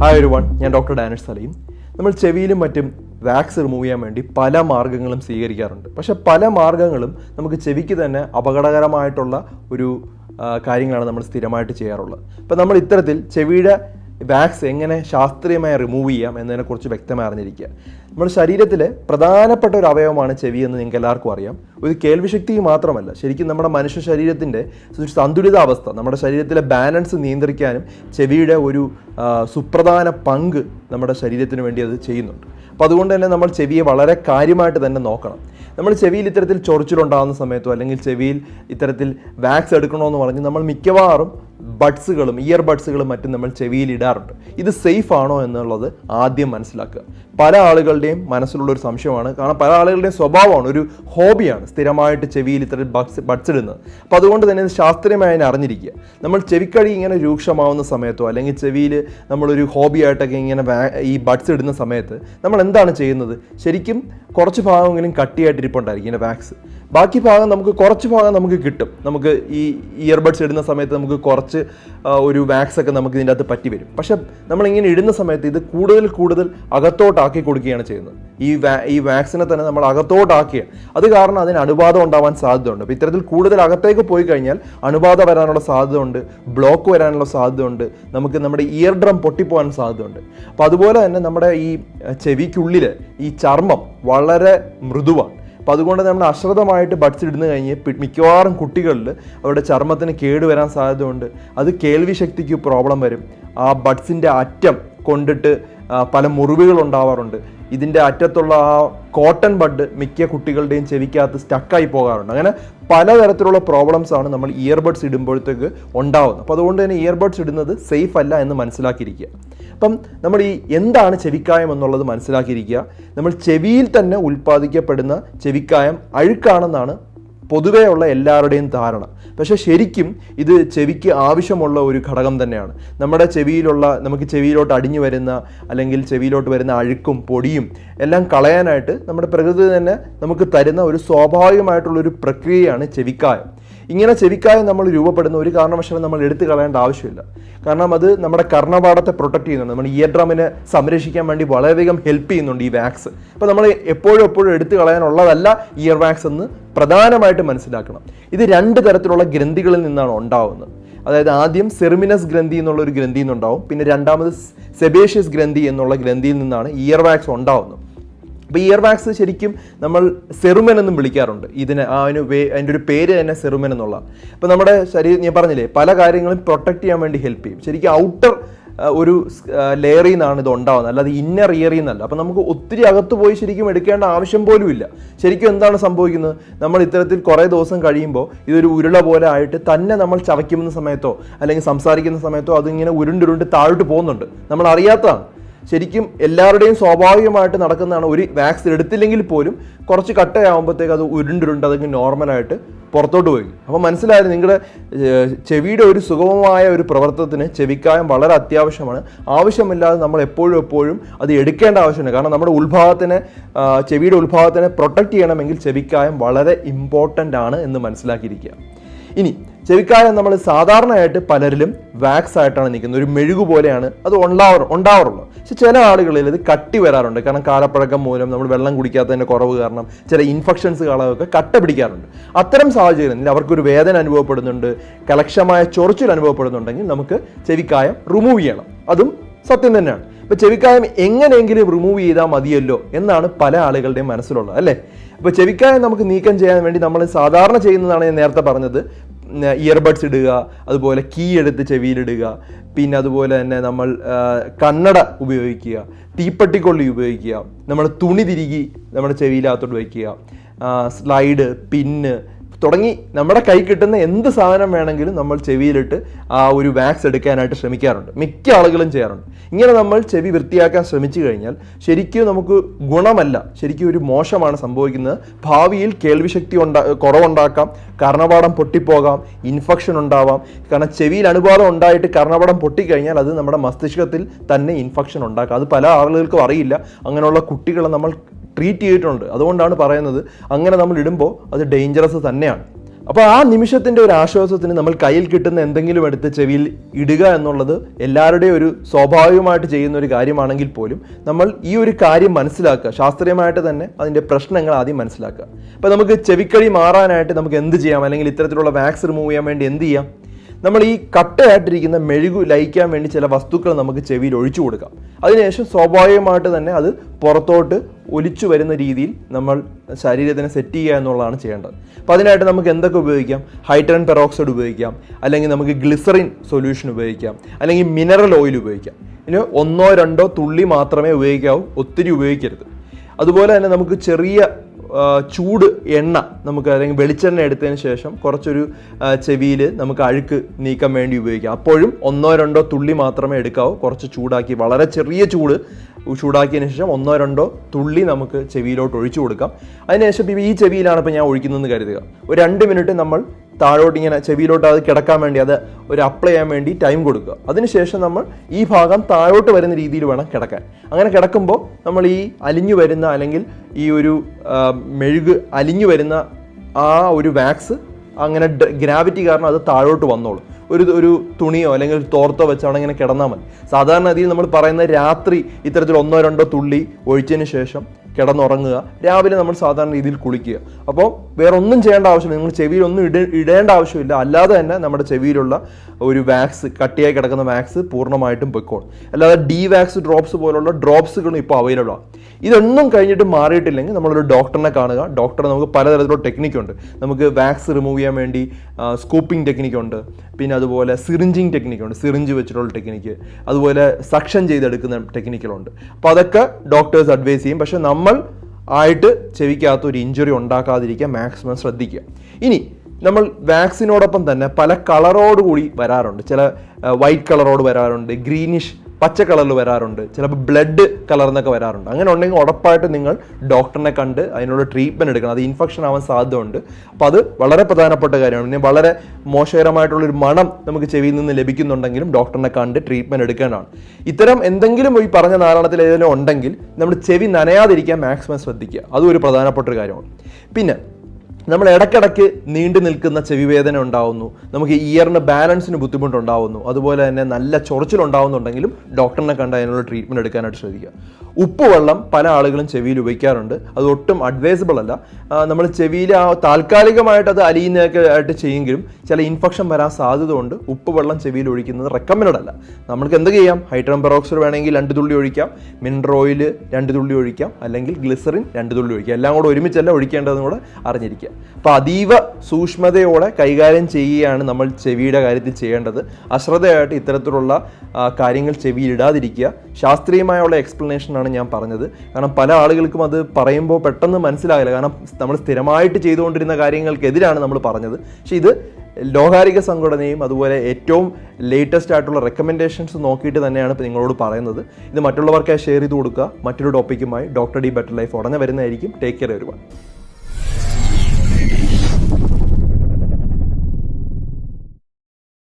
Hi ഒരു one ഞാൻ doctor Danish Saleem നമ്മൾ ചെവിയിലും മറ്റും വാക്സ് റിമൂവ് ചെയ്യാൻ വേണ്ടി പല മാർഗങ്ങളും സ്വീകരിക്കാറുണ്ട്. പക്ഷേ പല മാർഗങ്ങളും നമുക്ക് ചെവിക്ക് തന്നെ അപകടകരമായിട്ടുള്ള ഒരു കാര്യങ്ങളാണ് നമ്മൾ സ്ഥിരമായിട്ട് ചെയ്യാറുള്ളത്. അപ്പോൾ നമ്മൾ ഇത്തരത്തിൽ ചെവിയുടെ വാക്സ് എങ്ങനെ ശാസ്ത്രീയമായി റിമൂവ് ചെയ്യാം എന്നതിനെക്കുറിച്ച് വ്യക്തമായി അറിഞ്ഞിരിക്കുക. നമ്മുടെ ശരീരത്തിലെ പ്രധാനപ്പെട്ട ഒരു അവയവമാണ് ചെവി എന്ന് നിങ്ങൾക്ക് എല്ലാവർക്കും അറിയാം. ഒരു കേൾവിശക്തി മാത്രമല്ല ശരിക്കും നമ്മുടെ മനുഷ്യ ശരീരത്തിന്റെ സന്തുലിതാവസ്ഥ നമ്മുടെ ശരീരത്തിലെ ബാലൻസ് നിയന്ത്രിക്കാനും ചെവിയുടെ ഒരു സുപ്രധാന പങ്ക് നമ്മുടെ ശരീരത്തിന് വേണ്ടി അത് ചെയ്യുന്നുണ്ട്. അപ്പോൾ അതുകൊണ്ട് തന്നെ നമ്മൾ ചെവിയെ വളരെ കാര്യമായിട്ട് തന്നെ നോക്കണം. നമ്മൾ ചെവിയിൽ ഇത്തരത്തിൽ ചൊറിച്ചിലുണ്ടാകുന്ന സമയത്തോ അല്ലെങ്കിൽ ചെവിയിൽ ഇത്തരത്തിൽ വാക്സ് എടുക്കണമെന്ന് പറഞ്ഞ് നമ്മൾ മിക്കവാറും ബഡ്സുകളും ഇയർ ബഡ്സുകളും മറ്റും നമ്മൾ ചെവിയിൽ ഇടാറുണ്ട് ഇത് സേഫ് ആണോ എന്നുള്ളത് ആദ്യം മനസ്സിലാക്കുക. പല ആളുകളുടെയും മനസ്സിലുള്ള ഒരു സംശയമാണ്. കാരണം പല ആളുകളുടെയും സ്വഭാവമാണ് ഒരു ഹോബിയാണ് സ്ഥിരമായിട്ട് ചെവിയിൽ ഇത്ര ബഡ്സ് ബഡ്സ് ഇടുന്നത്. അപ്പോൾ അതുകൊണ്ട് തന്നെ ഇത് ശാസ്ത്രീയമായി അറിഞ്ഞിരിക്കുക. നമ്മൾ ചെവിക്കഴി ഇങ്ങനെ രൂക്ഷമാവുന്ന സമയത്തോ അല്ലെങ്കിൽ ചെവിയിൽ നമ്മളൊരു ഹോബിയായിട്ടൊക്കെ ഇങ്ങനെ ഈ ബഡ്സ് ഇടുന്ന സമയത്ത് നമ്മൾ എന്താണ് ചെയ്യുന്നത്? ശരിക്കും കുറച്ച് ഭാഗമെങ്കിലും കട്ടിയായിട്ട് ഇരിപ്പുണ്ടായിരിക്കും ഇങ്ങനെ വാക്സ് ബാക്കി ഭാഗം നമുക്ക് കുറച്ച് ഭാഗം നമുക്ക് കിട്ടും. നമുക്ക് ഈ ഇയർബഡ്സ് ഇടുന്ന സമയത്ത് നമുക്ക് കുറച്ച് ഒരു വാക്സ് ഒക്കെ നമുക്ക് ഇതിന്റെ അകത്ത് പറ്റി വരും. പക്ഷെ നമ്മളിങ്ങനെ ഇടുന്ന സമയത്ത് ഇത് കൂടുതൽ കൂടുതൽ അകത്തോട്ടാക്കി കൊടുക്കുകയാണ് ചെയ്യുന്നത്. ഈ വാ ഈ വാക്സിനെ തന്നെ നമ്മൾ അകത്തോട്ടാക്കിയാണ് അത് കാരണം അതിന് അണുബാധ ഉണ്ടാവാൻ സാധ്യതയുണ്ട്. അപ്പോൾ ഇത്തരത്തിൽ കൂടുതൽ അകത്തേക്ക് പോയി കഴിഞ്ഞാൽ അണുബാധ വരാനുള്ള സാധ്യതയുണ്ട് ബ്ലോക്ക് വരാനുള്ള സാധ്യതയുണ്ട് നമുക്ക് നമ്മുടെ ഇയർ ഡ്രം പൊട്ടിപ്പോകാൻ സാധ്യതയുണ്ട്. അപ്പോൾ അതുപോലെ തന്നെ നമ്മുടെ ഈ ചെവിക്കുള്ളിൽ ഈ ചർമ്മം വളരെ മൃദുവാണ്. അപ്പോൾ അതുകൊണ്ട് നമ്മൾ അശ്രദ്ധമായിട്ട് ബഡ്സ് ഇടുന്നു കഴിഞ്ഞ് മിക്കവാറും കുട്ടികളിൽ അവരുടെ ചർമ്മത്തിന് കേടുവരാൻ സാധ്യതയുണ്ട്. അത് കേൾവി ശക്തിക്ക് പ്രോബ്ലം വരും. ആ ബഡ്സിന്റെ അറ്റം കൊണ്ടിട്ട് പല മുറിവുകൾ ഉണ്ടാവാറുണ്ട്. ഇതിന്റെ അറ്റത്തുള്ള ആ കോട്ടൺ ബഡ് മിക്ക കുട്ടികളുടെയും ചെവിക്കകത്ത് സ്റ്റക്കായി പോകാറുണ്ട്. അങ്ങനെ പലതരത്തിലുള്ള പ്രോബ്ലംസ് ആണ് നമ്മൾ ഇയർബഡ്സ് ഇടുമ്പോഴത്തേക്ക് ഉണ്ടാവുന്നത്. അപ്പോൾ അതുകൊണ്ട് തന്നെ ഇയർബഡ്സ് ഇടുന്നത് സേഫ് അല്ല എന്ന് മനസ്സിലാക്കിയിരിക്കുക. അപ്പം നമ്മൾ ഈ എന്താണ് ചെവിക്കായം എന്നുള്ളത് മനസ്സിലാക്കിയിരിക്കുക. നമ്മൾ ചെവിയിൽ തന്നെ ഉൽപ്പാദിക്കപ്പെടുന്ന ചെവിക്കായം അഴുക്കാണെന്നാണ് പൊതുവെയുള്ള എല്ലാവരുടെയും ധാരണ. പക്ഷേ ശരിക്കും ഇത് ചെവിക്ക് ആവശ്യമുള്ള ഒരു ഘടകം തന്നെയാണ്. നമ്മുടെ ചെവിയിലുള്ള നമുക്ക് ചെവിയിലോട്ട് അടിഞ്ഞു വരുന്ന അല്ലെങ്കിൽ ചെവിയിലോട്ട് വരുന്ന അഴുക്കും പൊടിയും എല്ലാം കളയാനായിട്ട് നമ്മുടെ പ്രകൃതി തന്നെ നമുക്ക് തരുന്ന ഒരു സ്വാഭാവികമായിട്ടുള്ളൊരു പ്രക്രിയയാണ് ചെവിക്കായം. ഇങ്ങനെ ചെവിക്കായം നമ്മൾ രൂപപ്പെടുന്ന ഒരു കാരണവശാലും നമ്മൾ എടുത്തു കളയേണ്ട ആവശ്യമില്ല. കാരണം അത് നമ്മുടെ കർണപാഠത്തെ പ്രൊട്ടക്ട് ചെയ്യുന്നുണ്ട്. നമ്മുടെ ഇയർ ഡ്രമ്മിനെ സംരക്ഷിക്കാൻ വേണ്ടി വളരെയധികം ഹെൽപ്പ് ചെയ്യുന്നുണ്ട് ഈ വാക്സ് അപ്പോൾ നമ്മൾ എപ്പോഴും എപ്പോഴും എടുത്തു കളയാനുള്ളതല്ല ഇയർ വാക്സ് എന്ന് പ്രധാനമായിട്ട് മനസ്സിലാക്കണം. ഇത് രണ്ട് തരത്തിലുള്ള ഗ്രന്ഥികളിൽ നിന്നാണ് ഉണ്ടാവുന്നത്. അതായത് ആദ്യം സെർമിനസ് ഗ്രന്ഥി എന്നുള്ള ഒരു ഗ്രന്ഥിയിൽ നിന്നുണ്ടാവും. പിന്നെ രണ്ടാമത് സെബേഷ്യസ് ഗ്രന്ഥി എന്നുള്ള ഗ്രന്ഥിയിൽ നിന്നാണ് ഇയർ വാക്സ് ഉണ്ടാവുന്നത്. അപ്പോൾ ഇയർ വാക്സ് ശരിക്കും നമ്മൾ സെറുമൻ എന്നും വിളിക്കാറുണ്ട്. ഇതിന് അതിന് വേ അതിന്റെ ഒരു പേര് തന്നെ സെറുമൻ എന്നുള്ള. അപ്പോൾ നമ്മുടെ ശരീരം ഞാൻ പറഞ്ഞില്ലേ പല കാര്യങ്ങളും പ്രൊട്ടക്ട് ചെയ്യാൻ വേണ്ടി ഹെൽപ്പ് ചെയ്യും. ശരിക്കും ഔട്ടർ ഒരു ലെയറിൽ നിന്നാണ് ഇത് ഉണ്ടാവുന്നത്. അല്ലാതെ ഇന്നർ ഇയറിൽ നിന്നല്ല. അപ്പോൾ നമുക്ക് ഒത്തിരി അകത്ത് പോയി ശരിക്കും എടുക്കേണ്ട ആവശ്യം പോലും ഇല്ല. ശരിക്കും എന്താണ് സംഭവിക്കുന്നത്? നമ്മൾ ഇത്തരത്തിൽ കുറേ ദിവസം കഴിയുമ്പോൾ ഇതൊരു ഉരുള പോലെ ആയിട്ട് തന്നെ നമ്മൾ ചവയ്ക്കുന്ന സമയത്തോ അല്ലെങ്കിൽ സംസാരിക്കുന്ന സമയത്തോ അതിങ്ങനെ ഉരുണ്ടുരുണ്ട് താഴോട്ട് പോകുന്നുണ്ട്. നമ്മൾ അറിയാത്തതാണ്. ശരിക്കും എല്ലാവരുടെയും സ്വാഭാവികമായിട്ട് നടക്കുന്നതാണ് ഒരു വാക്സിൻ എടുത്തില്ലെങ്കിൽ പോലും കുറച്ച് കട്ടയാകുമ്പോഴത്തേക്ക് അത് ഉരുണ്ടുരുണ്ട് അതങ്ങ് നോർമലായിട്ട് പുറത്തോട്ട് പോയി. അപ്പോൾ മനസ്സിലായത് നിങ്ങളുടെ ചെവിയുടെ ഒരു സുഗമമായ ഒരു പ്രവർത്തനത്തിന് ചെവിക്കായം വളരെ അത്യാവശ്യമാണ്. ആവശ്യമില്ലാതെ നമ്മൾ എപ്പോഴും എപ്പോഴും അത് എടുക്കേണ്ട ആവശ്യമുണ്ട് കാരണം നമ്മുടെ ഉത്ഭാവത്തിനെ ചെവിയുടെ ഉത്ഭാവത്തിനെ പ്രൊട്ടക്റ്റ് ചെയ്യണമെങ്കിൽ ചെവിക്കായം വളരെ ഇമ്പോർട്ടന്റ് ആണ് എന്ന് മനസ്സിലാക്കിയിരിക്കുക. ഇനി ചെവിക്കാലം നമ്മൾ സാധാരണയായിട്ട് പലരിലും വാക്സ് ആയിട്ടാണ് നിൽക്കുന്നത്. ഒരു മെഴുകു പോലെയാണ് അത് ഉണ്ടാവാറ് ഉണ്ടാവാറുള്ളത്. പക്ഷെ ചില ആളുകളിൽ ഇത് കട്ടി വരാറുണ്ട്. കാരണം കാലപ്പഴക്കം മൂലം നമ്മൾ വെള്ളം കുടിക്കാത്തതിന്റെ കുറവ് കാരണം ചില ഇൻഫെക്ഷൻസ് കാലമൊക്കെ കട്ട പിടിക്കാറുണ്ട്. അത്തരം സാഹചര്യങ്ങളിൽ അവർക്കൊരു വേദന അനുഭവപ്പെടുന്നുണ്ട് കലക്ഷമായ ചൊറിച്ചിൽ അനുഭവപ്പെടുന്നുണ്ടെങ്കിൽ നമുക്ക് ചെവിക്കായം റിമൂവ് ചെയ്യണം. അതും സത്യം തന്നെയാണ്. ഇപ്പൊ ചെവിക്കായം എങ്ങനെയെങ്കിലും റിമൂവ് ചെയ്താൽ മതിയല്ലോ എന്നാണ് പല ആളുകളുടെയും മനസ്സിലുള്ളത് അല്ലേ? അപ്പോൾ ചെവിക്കായം നമുക്ക് നീക്കം ചെയ്യാൻ വേണ്ടി നമ്മൾ സാധാരണ ചെയ്യുന്നതാണ് ഞാൻ നേരത്തെ പറഞ്ഞത്. ഇയർബഡ്സ് ഇടുക അതുപോലെ കീ എടുത്ത് ചെവിയിലിടുക പിന്നെ അതുപോലെ തന്നെ നമ്മൾ കണ്ണട ഉപയോഗിക്കുക തീപ്പട്ടിക്കൊള്ളി ഉപയോഗിക്കുക നമ്മൾ തുണി തിരികി നമ്മുടെ ചെവിയിലകത്തോട്ട് വയ്ക്കുക സ്ലൈഡ് പിന്ന് തുടങ്ങി നമ്മുടെ കൈ കിട്ടുന്ന എന്ത് സാധനം വേണമെങ്കിലും നമ്മൾ ചെവിയിലിട്ട് ആ ഒരു വാക്സ് എടുക്കാനായിട്ട് ശ്രമിക്കാറുണ്ട്. മിക്ക ആളുകളും ചെയ്യാറുണ്ട്. ഇങ്ങനെ നമ്മൾ ചെവി വൃത്തിയാക്കാൻ ശ്രമിച്ചു കഴിഞ്ഞാൽ ശരിക്കും നമുക്ക് ഗുണമല്ല. ശരിക്കും ഒരു മോശമാണ് സംഭവിക്കുന്നത്. ഭാവിയിൽ കേൾവിശക്തി ഉണ്ടാ കുറവുണ്ടാക്കാം. കർണപാടം പൊട്ടിപ്പോകാം. ഇൻഫെക്ഷൻ ഉണ്ടാവാം. കാരണം ചെവിയിൽ അണുബാധം ഉണ്ടായിട്ട് കർണപാടം പൊട്ടിക്കഴിഞ്ഞാൽ അത് നമ്മുടെ മസ്തിഷ്കത്തിൽ തന്നെ ഇൻഫെക്ഷൻ ഉണ്ടാക്കാം. അത് പല ആളുകൾക്കും അറിയില്ല. അങ്ങനെയുള്ള കുട്ടികളെ നമ്മൾ ട്രീറ്റ് ചെയ്തിട്ടുണ്ട്. അതുകൊണ്ടാണ് പറയുന്നത് അങ്ങനെ നമ്മൾ ഇടുമ്പോൾ അത് ഡേഞ്ചറസ് തന്നെയാണ്. അപ്പോൾ ആ നിമിഷത്തിന്റെ ഒരു ആശ്വാസത്തിന് നമ്മൾ കയ്യിൽ കിട്ടുന്ന എന്തെങ്കിലും എടുത്ത് ചെവിയിൽ ഇടുക എന്നുള്ളത് എല്ലാവരുടെയും ഒരു സ്വാഭാവികമായിട്ട് ചെയ്യുന്ന ഒരു കാര്യമാണെങ്കിൽ പോലും നമ്മൾ ഈ ഒരു കാര്യം മനസ്സിലാക്കുക. ശാസ്ത്രീയമായിട്ട് തന്നെ അതിന്റെ പ്രശ്നങ്ങൾ ആദ്യം മനസ്സിലാക്കുക. അപ്പോൾ നമുക്ക് ചെവിക്കഴി മാറാനായിട്ട് നമുക്ക് എന്ത് ചെയ്യാം? അല്ലെങ്കിൽ ഇത്തരത്തിലുള്ള വാക്സ് റിമൂവ് ചെയ്യാൻ വേണ്ടി എന്ത് ചെയ്യാം? നമ്മൾ ഈ കട്ടയായിട്ടിരിക്കുന്ന മെഴുകു ലയിക്കാൻ വേണ്ടി ചില വസ്തുക്കൾ നമുക്ക് ചെവിയിൽ ഒഴിച്ചു കൊടുക്കാം. അതിനുശേഷം സ്വാഭാവികമായിട്ട് തന്നെ അത് പുറത്തോട്ട് ഒലിച്ചു വരുന്ന രീതിയിൽ നമ്മൾ ശരീരത്തിന് സെറ്റ് ചെയ്യുക എന്നുള്ളതാണ് ചെയ്യേണ്ടത്. അപ്പോൾ അതിനായിട്ട് നമുക്ക് എന്തൊക്കെ ഉപയോഗിക്കാം? ഹൈഡ്രൻ പെറോക്സൈഡ് ഉപയോഗിക്കാം. അല്ലെങ്കിൽ നമുക്ക് ഗ്ലിസറിൻ സൊല്യൂഷൻ ഉപയോഗിക്കാം. അല്ലെങ്കിൽ മിനറൽ ഓയിൽ ഉപയോഗിക്കാം. ഇനി ഒന്നോ രണ്ടോ തുള്ളി മാത്രമേ ഉപയോഗിക്കാവൂ. ഒത്തിരി ഉപയോഗിക്കരുത്. അതുപോലെ തന്നെ നമുക്ക് ചെറിയ ചൂട് എണ്ണ നമുക്ക് അല്ലെങ്കിൽ വെളിച്ചെണ്ണ എടുത്തതിന് ശേഷം കുറച്ചൊരു ചെവിയിൽ നമുക്ക് അഴുക്ക് നീക്കാൻ വേണ്ടി ഉപയോഗിക്കാം. അപ്പോഴും ഒന്നോ രണ്ടോ തുള്ളി മാത്രമേ എടുക്കാവൂ. കുറച്ച് ചൂടാക്കി വളരെ ചെറിയ ചൂട് ചൂടാക്കിയതിന് ശേഷം ഒന്നോ രണ്ടോ തുള്ളി നമുക്ക് ചെവിയിലോട്ട് ഒഴിച്ചു കൊടുക്കാം. അതിനുശേഷം ഈ ചെവിയിലാണ് ഇപ്പോൾ ഞാൻ ഒഴിക്കുന്നതെന്ന് കരുതുക. ഒരു രണ്ട് മിനിറ്റ് നമ്മൾ താഴോട്ട് ഇങ്ങനെ ചെവിയിലോട്ട് അത് കിടക്കാൻ വേണ്ടി അത് ഒരു അപ്ലൈ ചെയ്യാൻ വേണ്ടി ടൈം കൊടുക്കുക. അതിനുശേഷം നമ്മൾ ഈ ഭാഗം താഴോട്ട് വരുന്ന രീതിയിൽ വേണം കിടക്കാൻ. അങ്ങനെ കിടക്കുമ്പോൾ നമ്മൾ ഈ അലിഞ്ഞു വരുന്ന അല്ലെങ്കിൽ ഈ ഒരു മെഴുക് അലിഞ്ഞു വരുന്ന ആ ഒരു വാക്സ് അങ്ങനെ ഗ്രാവിറ്റി കാരണം അത് താഴോട്ട് വന്നോളും. ഒരു ഒരു തുണിയോ അല്ലെങ്കിൽ ഒരു തോർത്തോ വെച്ചാണ് ഇങ്ങനെ കിടന്നാൽ മതി. സാധാരണ രീതിയിൽ നമ്മൾ പറയുന്ന രാത്രി ഇത്തരത്തിൽ ഒന്നോ രണ്ടോ തുള്ളി ഒഴിച്ചതിന് ശേഷം കിടന്നുറങ്ങുക. രാവിലെ നമ്മൾ സാധാരണ രീതിയിൽ കുളിക്കുക. അപ്പോൾ വേറെ ഒന്നും ചെയ്യേണ്ട ആവശ്യമില്ല. നിങ്ങൾ ചെവിയിൽ ഒന്നും ഇട ഇടേണ്ട ആവശ്യമില്ല. അല്ലാതെ തന്നെ നമ്മുടെ ചെവിയിലുള്ള ഒരു വാക്സ് കട്ടിയായി കിടക്കുന്ന വാക്സ് പൂർണമായിട്ടും പൊയ്ക്കോളും. അല്ലാതെ ഡി വാക്സ് ഡ്രോപ്സ് പോലുള്ള ഡ്രോപ്സുകളും ഇപ്പോൾ അവൈലബിൾ ആണ് ഇതൊന്നും കഴിഞ്ഞിട്ട് മാറിയിട്ടില്ലെങ്കിൽ നമ്മളൊരു ഡോക്ടറിനെ കാണുക. ഡോക്ടർ നമുക്ക് പലതരത്തിലുള്ള ടെക്നിക്കുണ്ട് നമുക്ക് വാക്സ് റിമൂവ് ചെയ്യാൻ വേണ്ടി സ്കൂപ്പിംഗ് ടെക്നിക്കുണ്ട് പിന്നെ അതുപോലെ സിറിഞ്ചിങ് ടെക്നിക്കുണ്ട് സിറിഞ്ച് വെച്ചിട്ടുള്ള ടെക്നിക്ക് അതുപോലെ സക്ഷൻ ചെയ്തെടുക്കുന്ന ടെക്നിക്കുകളുണ്ട് അപ്പോൾ അതൊക്കെ ഡോക്ടേഴ്സ് അഡ്വൈസ് ചെയ്യും. പക്ഷേ നമ്മൾ ആയിട്ട് ചെവിക്കകത്ത് ഒരു ഇഞ്ചുറി ഉണ്ടാക്കാതിരിക്കാൻ മാക്സിമം ശ്രദ്ധിക്കുക. ഇനി നമ്മൾ വാക്സിനോടൊപ്പം തന്നെ പല കളറോട് കൂടി വരാറുണ്ട്. ചില വൈറ്റ് കളറോട് വരാറുണ്ട്. ഗ്രീനിഷ് പച്ച കളറിൽ വരാറുണ്ട്. ചിലപ്പോൾ ബ്ലഡ് കളർന്നൊക്കെ വരാറുണ്ട്. അങ്ങനെ ഉണ്ടെങ്കിൽ ഉറപ്പായിട്ട് നിങ്ങൾ ഡോക്ടറിനെ കണ്ട് അതിനുള്ള ട്രീറ്റ്മെന്റ് എടുക്കണം. അത് ഇൻഫെക്ഷൻ ആവാൻ സാധ്യതയുണ്ട്. അപ്പോൾ അത് വളരെ പ്രധാനപ്പെട്ട കാര്യമാണ്. പിന്നെ വളരെ മോശകരമായിട്ടുള്ളൊരു മണം നമുക്ക് ചെവിയിൽ നിന്ന് ലഭിക്കുന്നുണ്ടെങ്കിലും ഡോക്ടറിനെ കണ്ട് ട്രീറ്റ്മെന്റ് എടുക്കേണ്ടതാണ് ഇത്തരം എന്തെങ്കിലും ഈ പറഞ്ഞ നാരണത്തിൽ ഏതെങ്കിലും ഉണ്ടെങ്കിൽ നമ്മൾ ചെവി നനയാതിരിക്കാൻ മാക്സിമം ശ്രദ്ധിക്കുക. അതും ഒരു പ്രധാനപ്പെട്ട ഒരു കാര്യമാണ്. പിന്നെ നമ്മൾ ഇടയ്ക്കിടയ്ക്ക് നീണ്ടു നിൽക്കുന്ന ചെവി വേദന ഉണ്ടാവുന്നു. നമുക്ക് ഇയറിന് ബാലൻസിന് ബുദ്ധിമുട്ടുണ്ടാവുന്നു. അതുപോലെ തന്നെ നല്ല ചൊറിച്ചിലുണ്ടാവുന്നുണ്ടെങ്കിലും ഡോക്ടറിനെ കണ്ട് അതിനുള്ള ട്രീറ്റ്മെന്റ് എടുക്കാനായിട്ട് ശ്രദ്ധിക്കുക. ഉപ്പുവെള്ളം പല ആളുകളും ചെവിയിൽ ഉപയോഗിക്കാറുണ്ട്. അത് ഒട്ടും അഡ്വൈസബിൾ അല്ല. നമ്മൾ ചെവിയിൽ ആ താൽക്കാലികമായിട്ട് അത് അലിയുന്നതൊക്കെ ആയിട്ട് ചെയ്യുമെങ്കിലും ചില ഇൻഫെക്ഷൻ വരാൻ സാധ്യത ഉണ്ട് ഉപ്പുവെള്ളം ചെവിയിൽ ഒഴിക്കുന്നത് റെക്കമെൻഡ് അല്ല. നമുക്ക് എന്ത് ചെയ്യാം? ഹൈഡ്രോൺ പെറോക്സിഡ് വേണമെങ്കിൽ രണ്ട് തുള്ളി ഒഴിക്കാം. മിനറൽ ഓയിൽ രണ്ട് തുള്ളി ഒഴിക്കാം. അല്ലെങ്കിൽ ഗ്ലിസറിൻ രണ്ട് തുള്ളി ഒഴിക്കാം. എല്ലാം കൂടെ ഒരുമിച്ചല്ല ഒഴിക്കേണ്ടതെന്ന് കൂടെ അറിഞ്ഞിരിക്കുക. അപ്പോൾ അതീവ സൂക്ഷ്മതയോടെ കൈകാര്യം ചെയ്യുകയാണ് നമ്മൾ ചെവിയുടെ കാര്യത്തിൽ ചെയ്യേണ്ടത്. അശ്രദ്ധയായിട്ട് ഇത്തരത്തിലുള്ള കാര്യങ്ങൾ ചെവിയിൽ ഇടാതിരിക്കുക ശാസ്ത്രീയമായുള്ള എക്സ്പ്ലനേഷനാണ് ഞാൻ പറഞ്ഞത്. കാരണം പല ആളുകൾക്കും അത് പറയുമ്പോൾ പെട്ടെന്ന് മനസ്സിലാകില്ല. കാരണം നമ്മൾ സ്ഥിരമായിട്ട് ചെയ്തുകൊണ്ടിരുന്ന കാര്യങ്ങൾക്കെതിരാണ് നമ്മൾ പറഞ്ഞത്. പക്ഷേ ഇത് ലോകാരിക സംഘടനയും അതുപോലെ ഏറ്റവും ലേറ്റസ്റ്റ് ആയിട്ടുള്ള റെക്കമെൻഡേഷൻസ് നോക്കിയിട്ട് തന്നെയാണ് ഇപ്പോൾ നിങ്ങളോട് പറയുന്നത്. ഇത് മറ്റുള്ളവർക്കായി ഷെയർ ചെയ്ത് കൊടുക്കുക. മറ്റൊരു ടോപ്പിക്കുമായി ഡോക്ടർ ഡി ബെറ്റർ ലൈഫ് ഉടനെ വരുന്നതായിരിക്കും. ടേക്ക് കെയർ ഒരുപാട്